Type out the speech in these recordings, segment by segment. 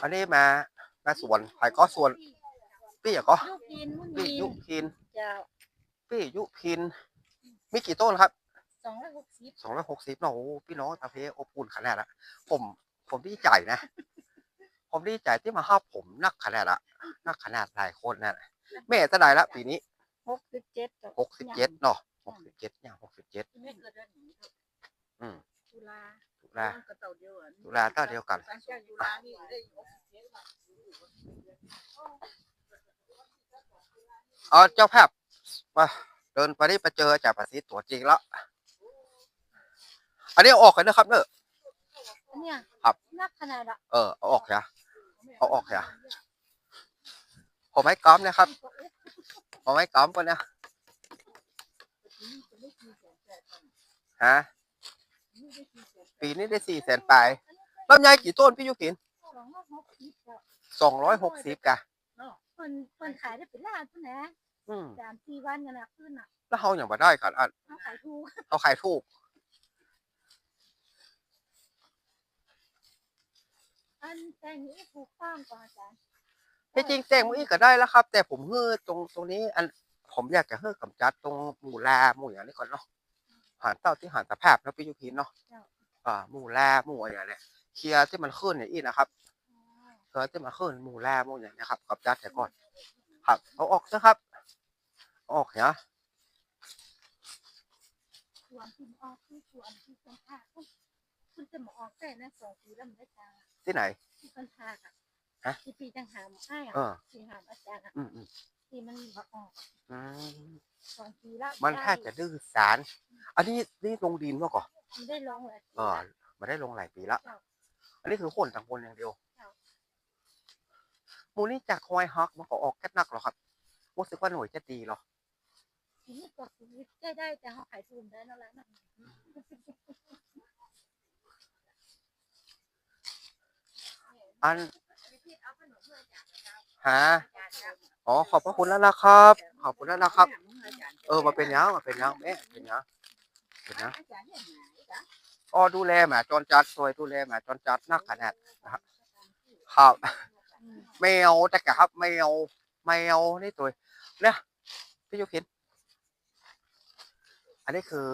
อันนี้มามาสวนไผ่ก็สวน พี่อะก็ยุพินมุพี่นียุพินเจ้าพี่ยุพิน มีกี่ต้นครับสองร้อยหกสิบสองร้อยหกสิบเนาะโอ้พี่น้องตาเพอบอุ่นขนาดละผมผมดีใจนะ ผมดีใจที่มาห้าผมนักขนาดละนักขนาดหลายคนนะแม่จะได้ละปีนี้หกสิบเจ็ดจ้ะหกสิบเจ็ดเนาะหกสิบเจ็ดอย่างหกสิบเจ็ดไม่เกิดเดือนนี้อืมตุลาตุ ลาก็เต่าเดียวอะตุลาก็เดียวกันหลังจากตุลานี่ได้หกสิบเจ็ดบาทเอาเจ้าภาพมาเดินไปนี่ไปเจอจ่าภาษีตัวจริงแล้ว อันนี้เอาออกกันนะครับเนอะอันเนี้ยครับนักขนาดอะเออเอาออกเหรอเอาออกเหรอผมไม่ก้อมนะครับผมไม่ก้อมก่อนนะฮะ ปีนี้ได้สี่แสนปลายลำไยกี่ต้นพี่ยุกินสองร้อยหกสิบจ้ะสองร้อยหกสิบกะเพิ่นเพิ่นขายได้เป็นล้านพุ่นนะอืมสามสี่วันกันนะขึ้นอะแล้วเขาอย่างมาได้กันอะเขาขายถูกเขาขายถูกอันแต่งนี้ถูกต้องกว่าอาจารย์ที่จริงแตงมือก็ได้แล้วครับ แต่ผมเฮือตรงตรงนี้ อันผมอยากจะเฮือกำจัดตรงหมู่ลาหมู่อย่างนี้ก่อนเนาะหานเต้าที่หานตะภาพแล้วพี่ยุพินเนาะ อ่าหมู่ลาหมู่อย่างเนี้ยเคลียร์ที่มันขึ้นอย่างนี้นะครับอ๋อเคลียร์ที่มันขึ้นหมู่ลาหมู่อย่างเนี้ยครับกำจัดแต่ก่อน ครับเอาออกนะครับเอาออกเนี่ยส่วนที่มันออกคือส่วนที่เป็นภาคคุณจะมาออกแต่นะสองปีแล้วมันได้ตังค์อะที่ไหนที่เป็นภาคอะฮะที่ปีจังหามอ้ายอะเออที่หามอาจารย์อะอืมอืม ที่มันมาออกอืมสองปีแล้วมันแค่จะดื้อสาร อันนี้นี่ลงดินเมื่อก่อนมันได้ลองเลยเออมาได้ลงหลายปีแล้วอันนี้คือคนต่างคนอย่างเดียวหมูนี่จากคอยฮักมันก็ออกแค่นักหรอครับรู้สึกว่าหน่วยจะดีหรอทีนี้ก็คือได้ได้แต่เขาขายทุนได้นั่นแหละนะอันเอาขนมเลยจ้ะหา อ๋อขอบพระคุณแล้วนะครับ ขอบคุณแล้วนะครับ เออมาเป็นยังมาเป็นยังแม่เป็นยังเป็นยังอ๋อดูแลหมาจรจัดสวยดูแลหมาจรจัดนักขนาดนะครับครับแมวแต่กะครับแมวแมวนี่ตัวเนี่ยพี่ยุคินอันนี้คือ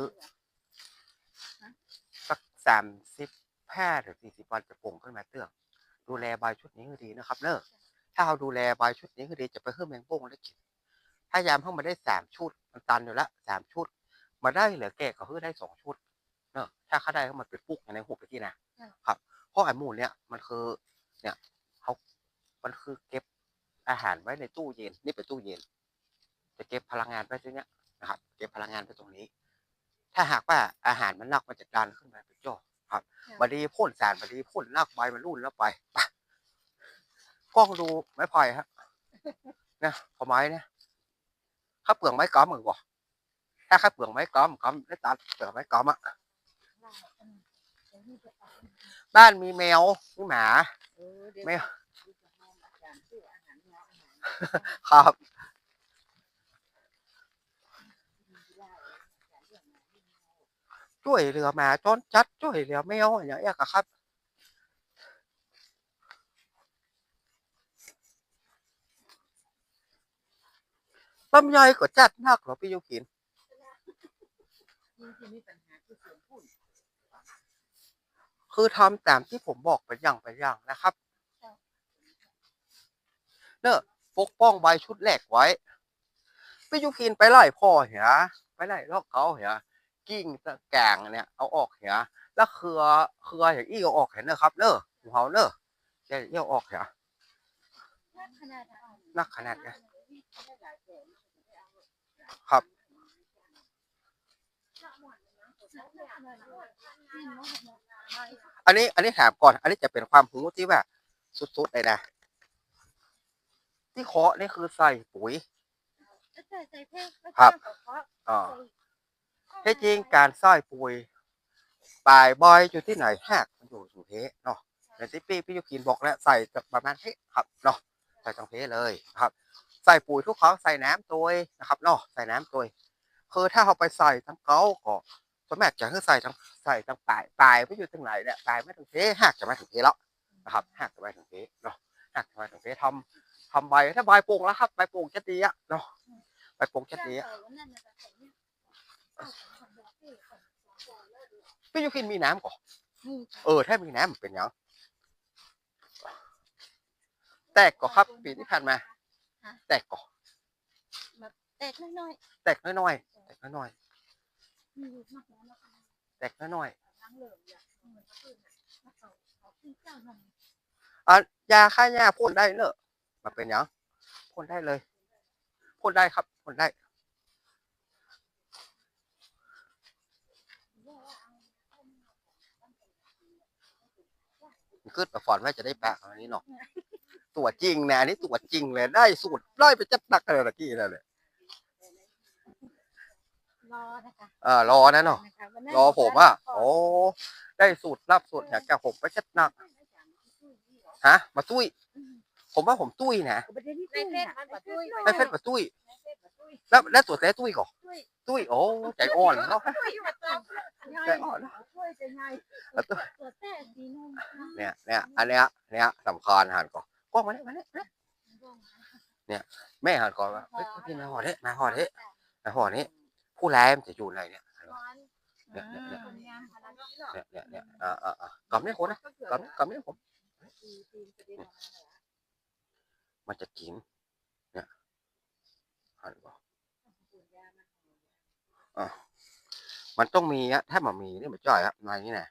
สักสามสิบแพทย์หรือสี่สิบวันจะปลงขึ้นมาเตื้องดูแลใบชุดนี้ให้ดีนะครับเนอะ ถ้าเราดูแลใบชุดนี้ให้ดีจะไปเพิ่มแมงโป้งและขิดถ้ายามเข้ามาได้สามชุด มันตันอยู่ละสามชุด มาได้เหลือแก่ก็คือได้สองชุด เนอะถ้าเขาได้เขามันเป็นปุ๊กในหุบไปที่นะครับเพราะไอ้หมูเนี่ยมันคือ เนี่ยเขามันคือเก็บอาหารไว้ในตู้เย็น นี่เป็นตู้เย็น จะเก็บพลังงานไว้ตรงเนี้ยนะครับ เก็บพลังงานไว้ตรงนี้ ถ้าหากว่าอาหารมันนักมันจะดันขึ้นมาเป็นจ่อครับบดีพ่นสารบดีพ่นนักใบมันรุ่นแล้วไปไป กล้องดูไม้ไผ่ครับเนี่ยพอไม้เนี่ยข้าเปลืองไม้ก้อมเหมือนกันถ้าข้าเปลืองไม้ก้อมก้อมได้ตัดเปลืองไม้ก้อมอะบ้านมีแมวมีหมาไม่ครับช่วยเหลือหมาจนจัดช่วยเหลือแมวอย่างเงี้ยครับ ลำไยก็จัดนักเหรอพี่ยุกินที่มีปัญหาคือเสียงพูดคือทำตามที่ผมบอกเป็นอย่างเป็นอย่างนะครับ เนอะปกป้องใบชุดแรกไว้พี่ยุกินไปไล่พ่อเหรอไปไล่ลอกเขาเหรอกิ้งตะแกงเนี่ยเอาออกเหรอแล้วเครือเครืออย่างอี้เอาออกเห็นเนอะครับเนอะหูเฮาเนอะจะเอี้ยวออกเหรอนักขนาดอะนักขนาดไง ครับ อันนี้อันนี้ถามก่อน อันนี้จะเป็นความรู้ที่ว่าสุดๆเลยนะที่เคาะนี่คือใส่ปุ๋ยใส่ใส่เพลงครับใส่เพราะอ่าใส่ที่จริงการใส่ปุ๋ยปลายบอยอยู่ที่ไหนหากมันอยู่สุเพเนาะแต่ที่พี่พี่ยุกินบอกแล้วใส่ประมาณนี้ครับเนาะใส่ตังเพเลยครับ ใส่ปุ๋ยทุกครั้งใส่น้ำตัวนะครับเนาะใส่น้ำตัวคือถ้าเราไปใส่ทั้งเก้าก็สวนมัครจะคือใส่ทั้งใส่ทั้งปลายปลายไม่อยู่ตรงไหนเนี่ยปลายไม่ถึงเพหากจะไม่ถึงเพแล้วนะครับหักใบถึงเฟเนาะหักใบถึงเฟทำทำใบถ้าใบโป่งแล้วครับใบโป่งจะดีอะเนาะใบโป่งจะดีอะเจ้าวันนั้นน่ะแต่เนาของดอกเบี้ยของสองร้อยเลยพี่ยุพินมีน้ำก่อนเออ ถ้ามีน้ำเป็นยังแตกก่อครับปีที่ผ่านมา แตกก่อแตกน้อยแตกน้อยๆแตกน้อยๆมีอยู่มากแล้วนะคะๆแตกน้อยล้างเหลืองอย่างเหมือนกระปืนน่ะมาเขาเขาขึ้นเจ้าหน่อยๆอะยาฆ่าหญ้าพ่นได้เนอะมาเป็นหยังพ่นได้เลยพ่นได้ครับพ่นได้ มันขึ้นมาฟอนไว้จะได้แปะอันนี้เนาะ ตัวจริงนะอันนี้ตัวจริงเลยได้สูตรไล่ไปจัดหนักเลยตะกี้นั่นเลยรอนะคะเออรอนะเนาะควันนั้นรอผมอะโอ้ได้สูตรรับสูตรอยากจะผมไปจัดหนักฮะ มาตุ้ย ผมว่าผมตุ้ยนะในเฟซมันกว่าตุ้ยได้เฟซมาตุ้ยในเฟซกว่าตุ้ยแล้วแล้วตัวแต่ตุ้ยก่อนตุ้ยตุ้ยโอ้ใจอ่อนเนาะตุ้ยมาตุ้ยใจอ่อนเนอะตุ้ยจะไงแล้วตุ้ยตัวแต่สีนุ่มนะเนี่ยเนี่ยอันเนี้ยเนี่ยสำคัญหันก่อน กล้องมาเนี่ยมาเนี่ยมาเนี่ยแม่หันก่อนว่าเฮ้ยพี่มาห่อเด้มาห่อเด้มาห่อนี้ผู้ร้ายมันจะอยู่ไหนเนี่ยเนี่ยเนี่ยเนี่ยเนี่ยเนี่ยเนี่ยอ่าอ่าอ่ากำเนี่ยคนนะกำกำเนี่ยผมมันจะกินเนี่ยหันบอกอะมันต้องมีอะถ้ามันมีเนี่ยมันจ่อยอะในนี่นะ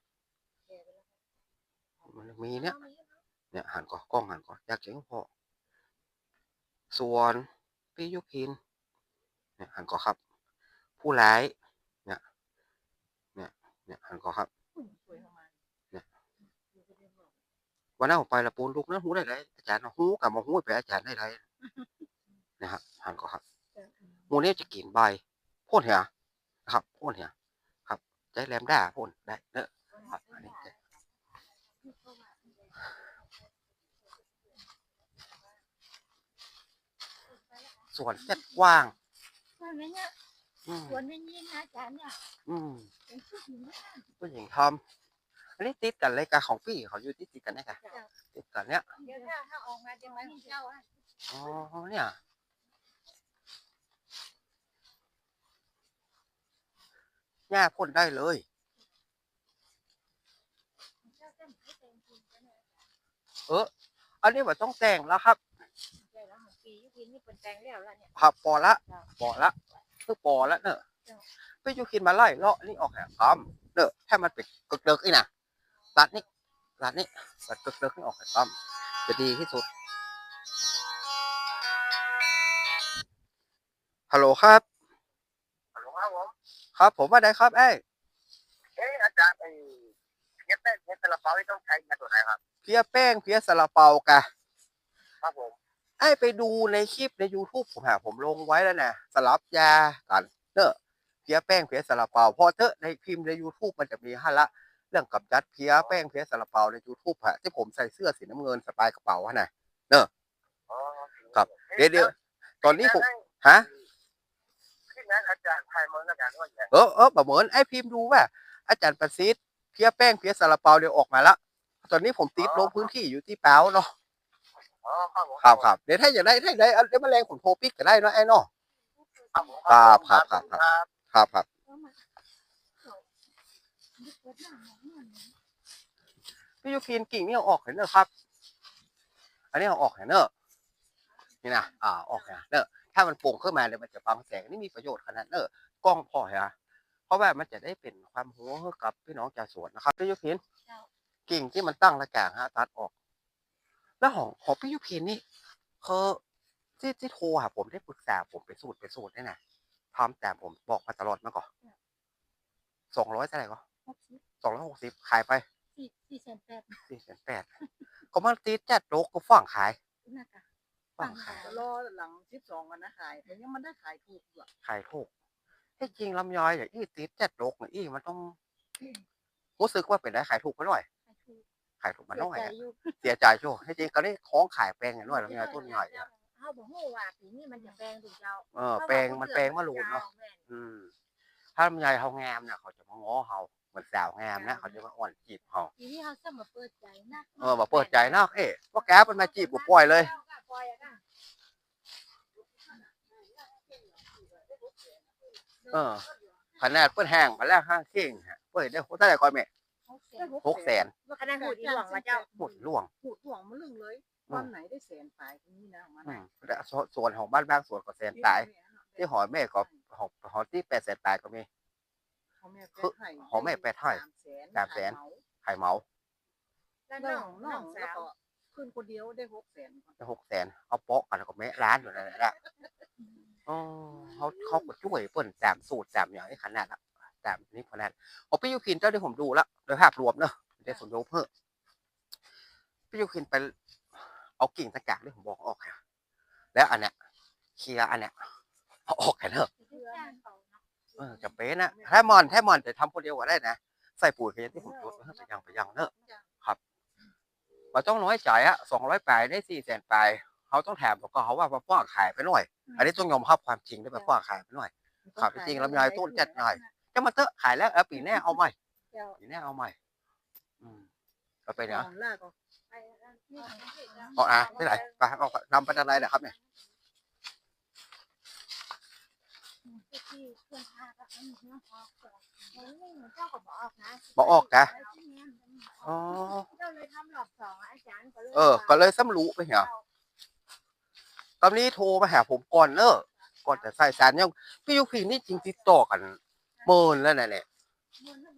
มันมีเนี่ย เนี่ยหันก่อนกล้องหันก่อนอยากเจ๋งพอส่วนพี่ยุพินเนี่ยหันก่อนครับ ผู้ร้ายเนี่ยเนี่ยเนี่ยหันก่อนครับวันนั้นผมไปละปูนลูกนั้นหูได้ไรอาจารย์หูกับมาหูไปอาจารย์ได้ไรนะครับหันก่อนครับมูนี้จะกินใบพ่นเหียนะครับพ่นเหียครับใจแหลมได้พ่นได้เนอะครับอันนี้ ส่วนเจ็ดกว้างว่าไงเนี่ยอืมสวนนี้นี่นะอาจารย์เนี่ยอืมเป็นผู้หญิงนะผู้หญิงทำอันนี้ติดกันเลยกับของพี่เขาอยู่ติดติดกันเนี่ยค่ะติดกันเนี้ยเดี๋ยวถ้าถ้าออกมาจะมาให้เจ้าอะอ๋อเนี่ยหญ้าพ่นได้เลยเจ้าจะไม่เป็นจริงนะเนี่ยอันนี้ว่าต้องแต่งแล้วครับใจแล้ว ของปียุพินนี่เป็นแตงแล้วล่ะเนี่ย ผับปอละปอละคือปอละเนอะไปอยู่คินมาไล่เลาะนี่ออกแหกคำเนอะถ้ามันเป็นกึกเลิกนี่นะตัดนี่ตัดนี่ตัดกึกเลิกนี่ออกแหกคำจะดีที่สุดฮัลโหลครับฮัลโหลครับผมครับผมว่าได้ครับเอ้ยเอ๊ะอาจารย์ไอ้เนี้ยแป้งเนี้ยซาลาเปาที่ต้องใช้ยาตัวไหนครับเพียแป้งเพียสลาเปากะครับผม ไอ้ไปดูในคลิปใน YouTube ผมหาผมลงไว้แล้วนะสลับยากันเนอะเพียแป้งเพียสลาเปาพอเถอะในพิมพ์ใน YouTube มันจะมีให้ละ เรื่องกับจัดเพียแป้งเพียสลาเปาใน YouTube ฮะที่ผมใส่เสื้อสีน้ำเงินสไตล์กระเป๋าฮะนะอ๋อครับเดี๋ยวเดี๋ยวตอนนี้ผมฮะที่นั้นอาจารย์ไทยมันอาจารย์ว่าอย่างเออเออแบบเหมือนไอ้พิมพ์ดูว่า อาจารย์ประสิทธิ์เพียแป้งเพียสลาเปาเดี๋ยวออกมาละตอนนี้ผมติดลงพื้นที่อยู่ที่เปาเนาะ อ๋อครับผมครับครับเดี๋ยวถ้าอยากได้ถ้าอยากได้เอาเดี๋ยวแมลงผมโทรปิกก็ได้เนาะไอ้เนาะ ครับผมครับครับครับครับ ครับครับแล้วมาเขายึดรถหน้าหมองมันพี่ยูพีนกิ่งนี่เอาออกเห็นเนอะครับ อันนี้เอาออกเห็นเนอะนี่นะอ่าออกเห็นเนอะถ้ามันโป่งขึ้นมาเลยมันจะบังแสงนี่มีประโยชน์ขนาดเนอะกล้องพอเหรอเพราะว่ามันจะได้เป็นความหัวให้กับพี่น้องชาวสวนนะครับพี่ยูพีนกิ่งที่มันตั้งระกลางฮะตัดออก แล้วของของพี่ยูพีนนี่คือที่ที่โทรหาผมได้ปรึกษาผมไปสูตรไปสูตรนี่นะทำแต่ผมบอกมาตลอดมาก่อนสองร้อยเท่าไหร่ก็หกสิบสองร้อยหกสิบขายไปสี่สี่แสนแปดสี่แสนแปดก็มันตีจัดโลกก็ฝั่งขายนะคะฝั่งขายรอหลังสิบสองวันนะขายแต่ยังมันได้ขายถูกอยู่อะขายถูกที่จริงลำยอยอย่างอี้ตีจัดโลกเนี่ยอี้มันต้องรู้สึกว่าเป็นได้ขายถูกไปหน่อย ขายถูกขายถูกมาเสีหยน่อยใจอะอยู่เสียใจโชว์ที่จริงก็ได้ของขายแปลงอย่างน้อยลำยอยต้นใหญ่อะเขาบอกว่าปีนี้มันจะแปลงถูกเจ้าเออแปลงมันแปลงมาหลูนเนาะอืมถ้าลำไยเขางามเนี่ยเขาจะมาง้อเขาเหมือนสาวงามนะเขาจะมาอ่อนจีบเขาทีนี้เขาจะมาเปิดใจนะเออมาเปิดใจเนาะเอ๊ะว่าแกเป็นมาจีบกูปล่อยเลยปล่อยอะค่ะเออขนาดเปิ้นแห้งมาแล้วห้างเข่งฮะเปิดได้โหเท่าไหร่ก่อนแม่ หกแสนคะแนนหูดีหวังว่าเจ้าหมดล่วงหูดห่วงมาลึงเลยวันไหนได้แสนปลายตรงนี้นะมันอืมแต่ส่วนของบ้านบางส่วนก็แสนตาย ที่หอแม่ก็หอหอที่แปดแสนตายก็มีของแม่แปดไทยของแม่แปดไทยสามแสน ไข่เมาแล้วน้น้อองงน้น้อองงแล้วสาวก็ขึ้นคนเดียวได้หกแสนได้หกแสนเอาโป๊ะกันแล้วก็แม่ร้านอยู่นั่นแหละอ๋อเขาเขาก็ช่วยเปิ้นตามสูตรตามอย่างไอ้ขนาดละ ตามนี้ขนาดเอาพี่ยูคินเจ้าที่ผมดูแล้วโดยภาพรวมเนอะได้สมยกเพิ่มพี่ยูคินไปเอากิ่งตะกากที่ผมบอกออกค่ะแล้วอันเนี้ยเคลียอันเนี้ยเอาออกกันเถอะเออจะเป็นนะถ้ามอนถ้ามอนจะทำคนเดียวก็ได้นะใส่ปุ๋ยก็อยังที่ผมจดไว้ให้ไปยังไปยังเนอะครับเราต้องน้อยจ่ายอะสองร้อยปลายได้สี่แสนปลายเขาต้องแถมบอกก็เขาว่ามาฟ้าขายไปหน่อย อันนี้ต้องยอมรับความจริงได้มาฟ้าขายไปหน่อยครับจริงๆลำไยต้นจัดหน่อย จะมาเตอะขายแล้วเออปีหน้าเอาใหม่ปีหน้าเอาใหม่ อืมก็ไปเนาะของล่าก็เอาอะไม่ไหนไปเอานำไปทางไหนนะครับ เนี่ยที่เพื่อนพาก็อันนี้เนาะเห็นไม่เหมือนเจ้าก็บอกออกนะบอกออกนะอ๋อเจ้าเลยทำหลอกสองอาจารย์ก็เลยเออ ก็เลยซ้ำรู้ไปเหรอตอนนี้โทรมาหาผมก่อนเนอะก่อนจะใส่สารยังพี่ยุพินนี่จริงติดต่อกัน เมินแล้วนะเนี่ย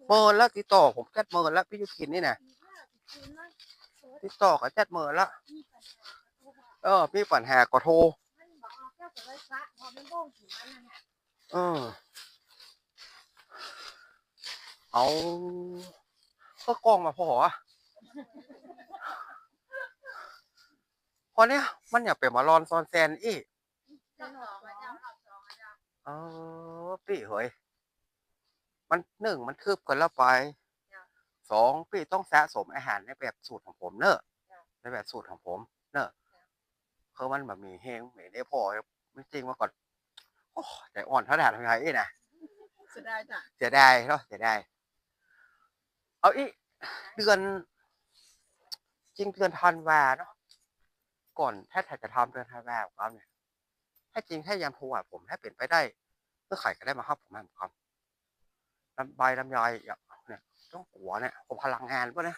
เมินแล้วติดต่อผมแค่เมินแล้วพี่ยุพินนี่นะติดต่อกับแจัดเมินแล้วเออมีปัญหาก็โทรมันบอกออกเจ้าก็เลยฟ้าพอมันโบ้งถึงมันนั่นน่ะเออเอาก็กล้องมาพอวะพอเนี้ยมันอย่าไปมารอนซอนแซนอีกเจ้าหลอกว่าเจ้าหลอกสองอาจารย์เออพี่เฮ้ย มันหนึ่งมันคืบกันแล้วไปสองพี่ต้องสะสมอาหารในแบบสูตรของผมเนอะในแบบสูตรของผม เนอะคือมันแบบมีเฮงไม่ได้พอไม่จริงมาก่อนโอ้ใจอ่อนเท่าไหร่ทำไงอีนะเสียดายจ้ะเสียดายเนาะเสียดายเอาอีกเดือน จริงเดือนธันวาเนาะก่อนถ้าถ้าจะทำเดือนธันวาของเราเนี่ยถ้าจริงถ้ายังโทรหาผมถ้าเป็นไปได้เพื่อไข่ก็ได้มาครับผมให้ผมครับ ลำใบลำไยอย่างเนี่ยต้องหัวเนี่ยผมพลังงานป่ะนะ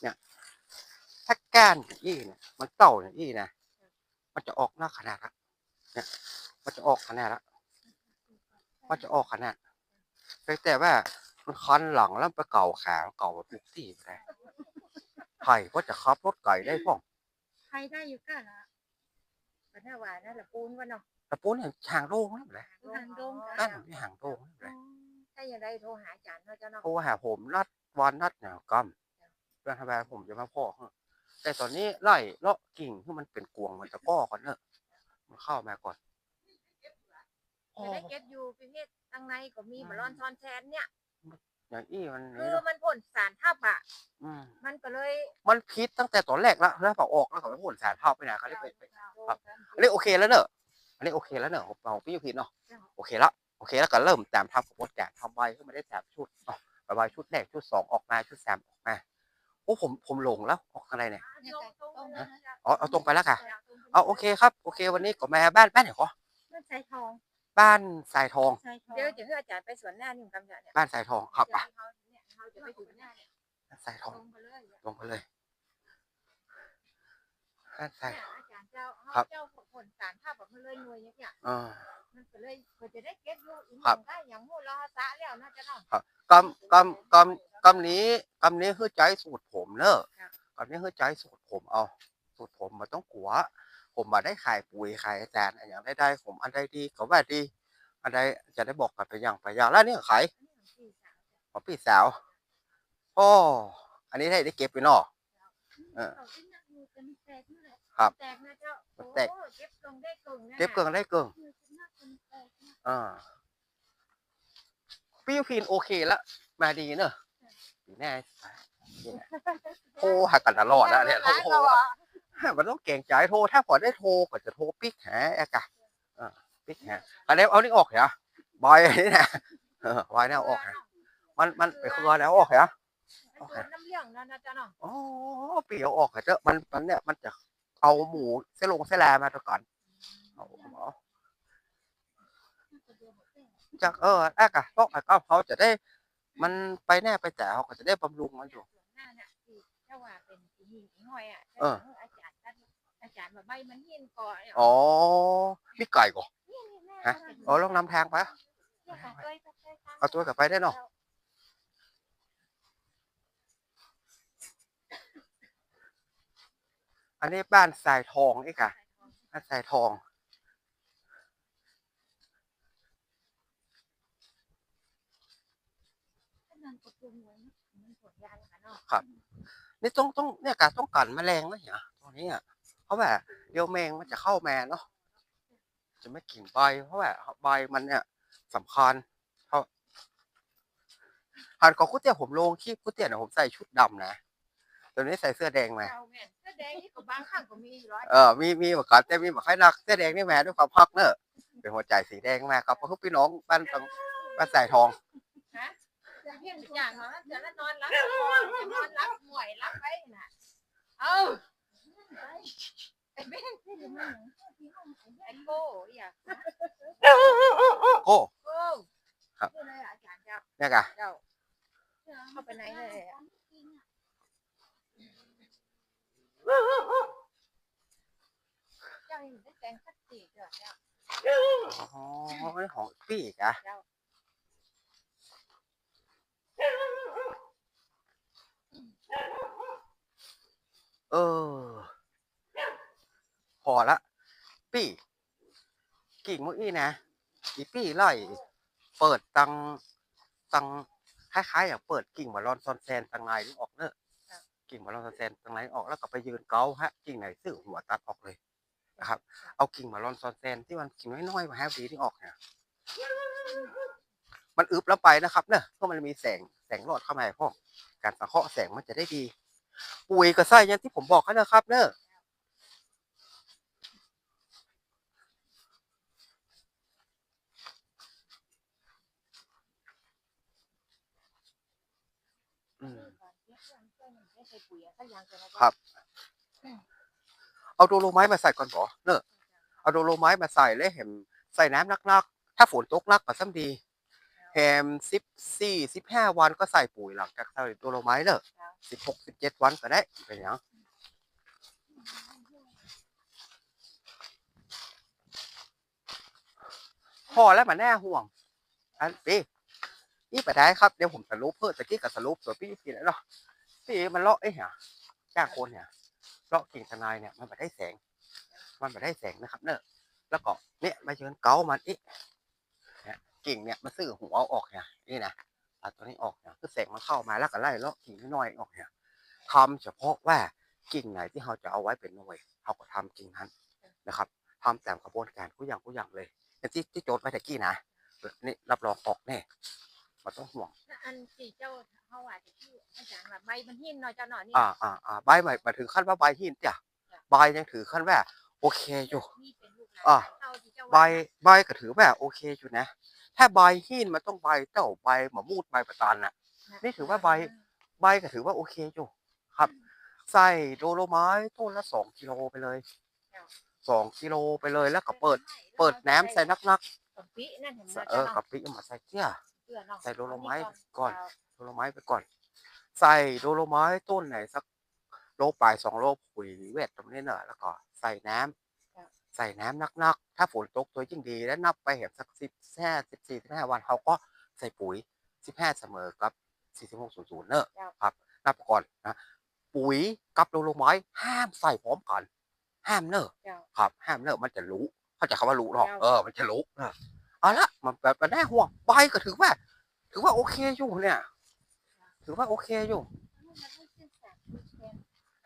เนี่ยถ้าก้นอย่างอี้เนี่ย มันเต่าอย่างอี้นะมันจะออกหน้าขนาดละเนี่ยมันจะออกขนาดละมันจะออกขนาดเพียงแต่ว่ามันคันหลังแล้วไปเก่าขาเก่าแบบปุกที่ไปไห่ก็จะขับรถไก่ได้พ่องใครได้อยู่กันละ ปัญหาหวานนั่นแหละปูนวะเนาะแต่ปุ้นเนี่ยห่างโล่งนั่นแหละทางดงนั่นนี่ห่างโล่งนั่นแหละถ้าอย่างไรโทรหาอาจารย์เขาจะเนาะโทรหาผมนัดวันนัดเนี่ยกัมเรื่องทำไมผมจะมาพ่อเขาแต่ตอนนี้ไล่เลาะกิ่งที่มันเป็นกวงมันจะก้อก่อนเนอะมันเข้ามาก่อนโอ้จะได้เก็บอยู่ประเภททางในก็มีบอลลอนซอนแซนเนี่ย อย่างอี้มันคืนี่อเนอะมันพ่นสารทับอะ อืมมันก็เลยมันพิษตั้งแต่ตอนแรกแล้วแล้วพอออกแล้วเขาไปพ่นสารเข้าไปไหนเขาได้ไปไปอันนี้โอเคแล้วเนอะอันนี้โอเคแล้วเนอะของของพี่ยุพินเนาะ โอเคแล้วโอเคแล้วก็เริ่มตามทำกับวัดแกทำใบขึ้นมาได้สามชุดเนาะใบชุดแรกชุดสองออกมาชุดสามออกมา โอ้ผมผมหลงแล้วออกอะไรเนี่ย อ๋อเอาตรงไปแล้วค่ะ เอาโอเคครับ โอเควันนี้ก็มาบ้านบ้านไหนก็มันใส่ทอง บ้านสายทองใส่ทองเดี๋ยวจะให้อาจารย์ไปสวนหน้านี่ผมกำจัดเนี่ยบ้านสายทองครับอะเขาจะไปถึงหน้าเนี่ยบ้านสายทตองรงไปเลยลงไปเลยบ้านสาย อาจารย์เจ้าครับ เจ้าผลสารภาพแบบมันเลยหน่วยเนี่ยเออมันก็เลยเพื่อจะได้เก็บอยู่อีกครับได้อย่างหูรอสะแล้วน่าจะเนาะกำกำกำกำนี้กำนี้คือใจสูตรผมเนอะครับกำนี้คือใจสูตรผมเอา สูตรผมมาต้องกลัว ผมมาได้ขายปุ๋ยขายอาจารย์อันอย่างได้ได้ผมอันใดดีก็ว่าดี อันใดจะได้บอกกันไปอย่างไปอย่างแล้วเนี่ยขายอันนี้ของพี่สาวของพี่สาวอ๋ออันนี้ได้ได้เก็บไปเนาะเออเอาที่นักมือเป็นแตกนี่แหละครับแตกนะเจ้ามันแตกโอ้เก็บกล่องได้กล่องนะเก็บเกิงได้เกิงมือเป็นนักเป็นแตกนะอ่าพี่ยุพินโอเคแล้วมาดีเนอะดีแน่โทรหากันตลอดแล้วเนี่ยโทรโทร มันต้องเก่งใจโทร ถ้าพอได้โทรก็จะโทรปิ๊กหาแอกะอ่าปิ๊กหาอันนี้เอานี่ออกเหรอบอยอันนี้นะเออบอยเนี่ยเอาออกนะเมันมันไปเครือแล้วออกเหรอมันโดนน้ำเลี้ยงนั่นนะจ๊ะเนาะอ๋อเปรียวออกเหรอเจ้ามันมันเนี่ยมันจะเอาหมูเสลงเสแลมาตัวก่อนเอาเอาจากเออแรกอะต้องอะก็เขาจะได้ มันไปแน่ไปแต่เขาก็จะได้บำรุงมันอยู่ส่วนหน้าเนี่ยที่ถ้าว่าเป็นสีหินอีห้อ แบบใบมันหินก่อนเนี่ยอ๋อมีไก่ก่อนนี่นี่แม่ฮะอ๋อลองนำทางไปเนี่ยค่ะเคยเคยทำเอาตัวกลับไปได้เนาะอันนี้บ้านสายทองเอกะบ้านสายทองนั่นก็ตัวหน่วยมันผลยานค่ะเนาะนี่ต้องต้องเนี่ยกะต้องกันแมลงนะเหรอตัวนี้อะ เพราะว่าเดี๋ยวแมงมันจะเข้าแมเนาะจะไม่กินใบ เพราะว่าใบมันเนี่ยสำคัญเพราะหันของกุเตี้ยผมลงคลิปกุเตี้ยเนี่ยผมใส่ชุดดำนะตัวนี้ใส่เสื้อแดงมาเอาแม่นเสื้อแดงนี่ก็บางครั้งก็มีอยู่ร้อยเออมีมีเหมือนกันแต่มีแบบใครนักเสื้อแดงนี่แม่ด้วยความพักเนอะเป็นหัวใจสีแดงแม่ครับเพราะพี่น้องบ้านตรงบ้านสายทองฮะจะเพี้ยนอย่างเนาะจะละนอนรับนอนจะนอนรับหมวยรับไปน่ะ เอา ไอ้เบ้นไอ้โก้อย่าโอ้โก้ครับอาจารย์เจ้าเนี่ยกะเจ้าเข้าไปไหนเลยอะเจ้าอยู่ได้แกงสักสี่เดือนแล้วอ๋อนี่ของพี่อีกอะเออ พอละปี้กิ่งมืออี้นะอีปี้ไล่เปิดตังตังคล้ายๆอย่างเปิดกิ่งบอลลอนซอนแซนตังไหนนี่ออกเนอะกิ่งบอลลอนซอนแซนตังไหนออกแล้วก็ไปยืนเกาฮะกิ่งไหนซึ่งหัวตัดออกเลยนะครับ เอากิ่งบอลลอนซอนแซนที่มันกิ่งน้อยๆมาแฮปปี้ที่ออกเนี่ยมันอึบแล้วไปนะครับเนอะเพราะมันมีแสงแสงรอดเข้ามาพวกการสังเคราะห์แสงมันจะได้ดี ปุ๋ยกับไส้อยังที่ผมบอกให้นะครับเนอะ ครับ เอาโดโลไม้มาใส่ก่อนบ่เนอะเอาโดโลไม้มาใส่แล้วเห็มใส่น้ำนักๆ ถ้าฝนตกนักก็ซ้ำดีแฮมสิบสี่สิบห้าวันก็ใส่ปุ๋ยหลังจากใส่โดโลไม้เนอะสิบหกสิบเจ็ดวันก็ได้เป็นหยังพอแล้วมันแน่ห่วง อันปี นี่ไปได้ครับเดี๋ยวผมสรุปเพิ่มตะกี้กับสรุปส่วพี่พี่แล้วเนาะพี่มันเลาะเอ้เหรอจ้างคนเนี่ยเลาะกิ่งทนายเนี่ยมันไม่ได้แสง มันไม่ได้แสงนะครับ เนอะแล้วก็เนี่ยมาเชิญเกามันอีกกิ่งเนี่ยมันซื้อหัวออกเนี่ยนี่นะตัดตัวนี้ออกเนี่ยคือแสงมันเข้ามาแล้วก็ไล่เลาะกิ่งน้อยออกเนี่ยทำเฉพาะว่ากิ่งไหนที่เราจะเอาไว้เป็นหน่วยเราก็ทำกิ่งนั้นนะครับทำตามกระบวนการทุกอย่างทุกอย่างเลยอย่างที่ที่โจทย์ไว้ตะกี้นะนี่รับรองออกแน่ ไมันต้องห่วง อันสี่เจ้าเขาว่าจะที่อาจารย์ว่าใบมันหินหน่อยเจ้าหน่อยนี่อ่าอ่าอ่าใบใหม่มาถึงขั้นว่าใบหินจ้ะใบยังถือขั้นว่าโอเคอยู่นี่เป็นลูกหลานอะเจ้าที่เจ้าใบใบก็ถือว่าโอเคอยู่นะ ถ้าใบหินมันต้องใบเต้าใบหมะมูดใบประตานน่ะ นี่ถือว่าใบใบก็ถือว่าโอเคอยู่ครับ ใส่โดโลไม้ต้นละสองกิโลไปเลยสองกิโลไปเลยแล้วก็เปิด เปิดน้ำใส่นักกับปินั่นเห็นไหมๆเออกับปิเอามาใส่เกี้ยเสื้อเนาะ ใส่โดโลไม้ก่อนโดโลไม้ไปก่อน ใส่โดโลไม้ต้นไหนสักโลปลายสองโลปุ๋ยเวทตรงนี้เนอะแล้วก็ใส่น้ำใส่น้ำนักๆ ถ้าฝนตกตัวยิ่งดีแล้วนับไปเห็นสักสิบห้าสิบสี่สิบห้าวันเขาก็ใส่ปุ๋ยสิบห้าเสมอกับสี่สิบหกศูนย์ศูนย์เนอะครับนับก่อนนะปุ๋ยกับโดโลไม้ห้ามใส่พร้อมกัน ห้ามเนอะเจ้าครับ ห้ามเนอะมันจะรู้เข้าใจคำว่ารู้หรอกเจ้าเออมันจะรู้นะ เอาละมันแบบมันได้ห่วงใบก็ถือว่า ถือว่าโอเคอยู่เนี่ย ถือว่าโอเคอยู่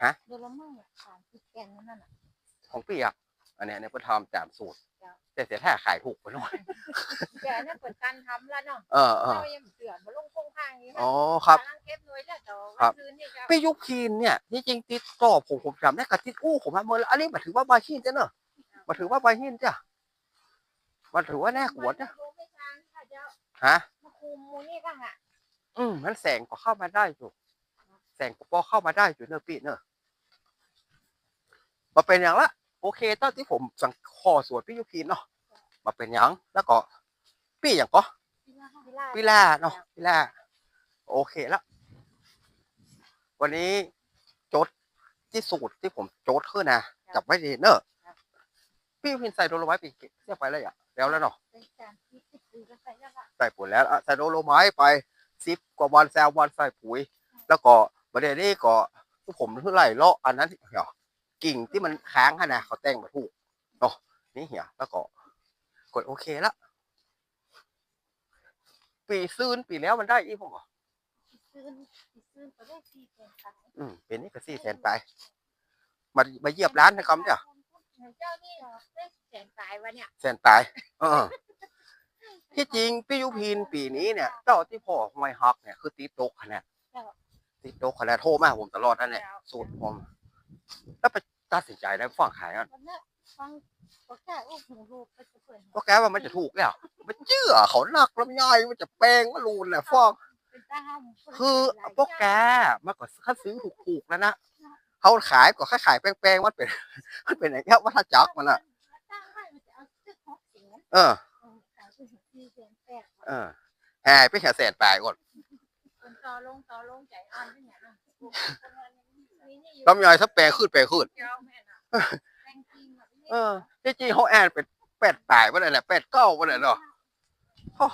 ฮะโดนละมั่งสามสิบแกนนั่นน่ะของพี่อะอันเนี้ยเนี่ยเพิ่นทำตามสูตรเจ้าแต่เสียถ้าขายถูกไปหน่อยแกนั่นเปิดการทำแล้วเนาะเออเออเจ้ายังเสือมาลงคงข้างอย่างนี้อ๋อครับกำลังเก็บหน่วยแล้วต่อครับวันคืนนี่เจ้าพี่ยุคีนเนี่ยที่จริงติดต่อผมผมจำได้กับติดอู้ผมมาเมื่อแล้วอันนี้มาถือว่าใบหินจ้ะเนอะมาถือว่าใบหินจ้ะ มาถือว่าแน่หัวจ้ะมาดูไม่ทางค่ะเจ้าฮะ มาคุมมูนี่บ้างอะ อืมมันแสงก็เข้ามาได้อยู่ แสงก็พอเข้ามาได้อยู่เนอะพี่เนอะมาเป็นอย่างละ โอเคตอนที่ผมสังขอสวดพี่ยุพีนเนาะมาเป็นอย่างแล้วก็พี่อย่างก็พี่ล่าเนาะพี่ล่าโอเคแล้ววันนี้โจทย์ที่สูตรที่ผมโจทย์ขึ้นนะจับไว้ดีเนอะพี่ยุพินใส่โดโลไม้ปีเรียบไปเลยอะ แล้วแล้วเนาะเป็นการที่ติดอยู่กับใส่แล้วล่ะใส่ปุ๋ยแล้วอะใส่โดโลไม้ไปสิบกว่าวันแซววันใส่ปุ๋ย แล้วก็ประเดี๋ยวนี้ก็ผมเท่าไหร่เลาะอันนั้นเหี่ยกิ่งที่มันค้างขนาดเขาแต่งมาถูกเนาะนี่เหี่ยแล้วก็กดโอเคละปีซื่นปีแล้วมันได้อีกผมเหรอซื้อซื้อไปได้สี่แสนสามอืมปีนี้ก็สี่แสนไปมามาเยียบร้านให้เขาเนี่ยเจ้านี่ได้ แสนตายวะเนี่ยแสนตายเออที่จริงพี่ยุพินปีนี้เนี่ยเจ้าที่พ่อหวยฮักเนี่ยคือตีโต๊ะขนาดตีโต๊ะขนาดโทรมาหาผมตลอดนั่นแหละสูตรผม แล้วไปตัดสินใจได้ฟังขายกันวันนี้ฟังก็แค่อุ้มหูลูกไปเปิดก็แกว่ามันจะถูกแล้วมันเชื่อเขานักลำไยมันจะแปลงว่ารูนแหละฟอกเป็นตาห้ามคือพวกแกมันก็ค่าซื้อถูกๆแล้วนะเขาขายก็ค่าขายแปลงๆมันเป็นมันเป็นอย่างเงี้ยวัฏจักรมันอะ เออขายไปถึงสี่แสนแปดเออแหมไปแค่แสนแปดก่อนคนต่อลงต่อลงใจอ่อนที่ไหนเนาะลำไยถ้าแปลขึ้นแปลขึ้นเจ้าแม่น่ะแรงจริงแบบนี้เออจริงๆเขาแอนเป็นแปดแปดวันไหนแหละแปดเก้าวันไหนเนาะโอ้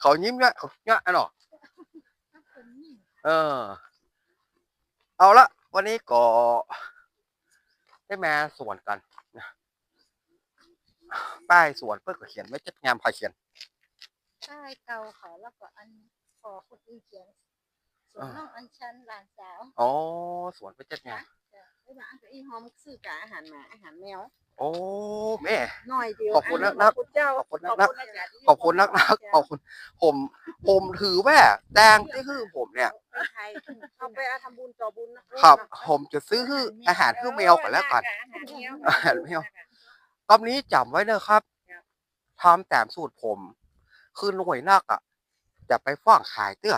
เขายิ้มเงี้ยเขาเงี้ยเนาะเออ เอาละวันนี้ก็ได้มาสวนกันนะ ป้ายสวนเพื่อก็เขียนไว้จัดงามพาเขียนใช่เก่าเขาแล้วก็อันขอคนอื่นเขียนส่วนน้องอันชันหลานสาวอ๋อสวนไว้จัดงามไอ้บ้าอันอีหอมซื้อกะอาหารหมาอาหารแมวโอ้แม่หน่อยเดียวขอบคุณนะขอบคุณเจ้าขอบคุณนะขอบคุณนักนักขอบคุณผมผมถือว่าแดงที่คือผมเนี่ยไปไทยเอาไปเอาทำบุญต่อบุญนะครับผมจะซื้ออาหารคือแมวก่อนแล้วกันอาหารแมว กำนี้จำไว้นะครับทำตามสูตรผม คือหน่วยนักอะจะไปฟ้องขายเตื้อ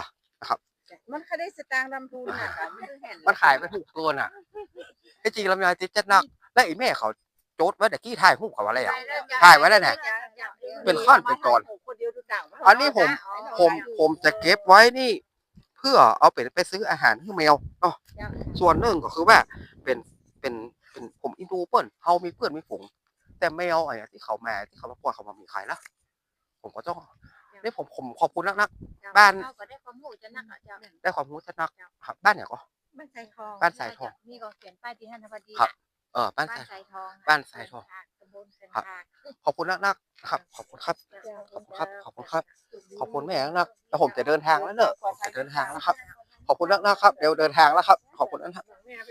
มันแค่ได้สตางค์ลำพูนนะคะไม่ได้เห็นมันขายไปถูกเกินอะไอ้จริงลำไยติดจัดนัก และไอ้แม่เขาโจทย์ไว้แต่กี้ถ่ายรูปเขาอะไรอะถ่ายไว้แล้วเนี่ยเป็นขั้นเป็นตอน อันนี้ผมผมผมจะเก็บไว้นี่ เพื่อเอาไปไปซื้ออาหารให้แมวเนาะส่วนหนึ่งก็คือว่าเป็นเป็นเป็นผมอินดูเปิ้ลเฮามีเพื่อนมีฝูง แต่แมวไอ้ที่เขามาที่เขามาปล่อยเขามามีขายละผมก็ต้องนี่ผมผมขอบคุณนักนักบ้านก็ได้ความรู้จะนักอะเจ้าๆได้ความรู้จะนักครับบ้านเนี่ยก็บ้านใส่ทองบ้านสายทองนี่ก็เขียนป้ายที่ท่านอธิบดีครับเออบ้านบ้านสายสายทองบ้านสายทองตำบลเซนครับทากขอบคุณนักนักๆครับ ขอบคุณครับขอบคุณครับขอบคุณครับ ขอบคุณแม่นักๆแล้วผมจะเดินทางแล้วเนอะผมจะเดินทางแล้วครับ ขอบคุณนักนักๆครับเดี๋ยวเดินทางแล้วครับ ขอบคุณนักนักๆ